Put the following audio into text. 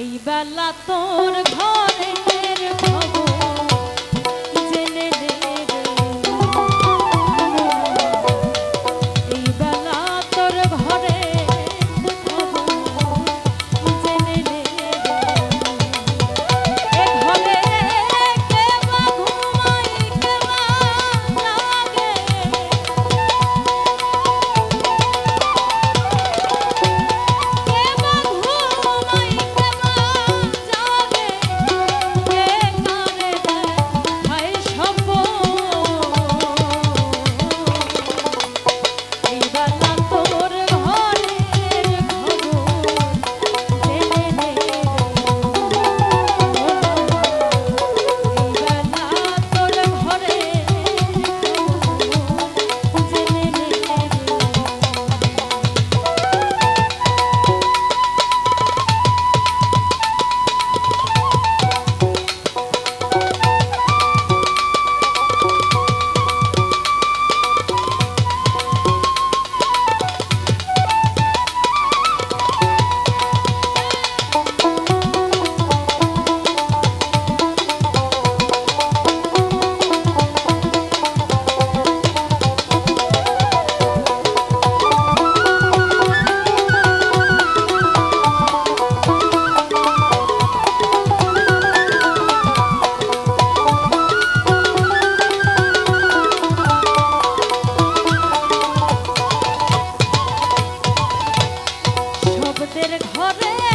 এই বেলা তোর ঘর আমাদের ঘরে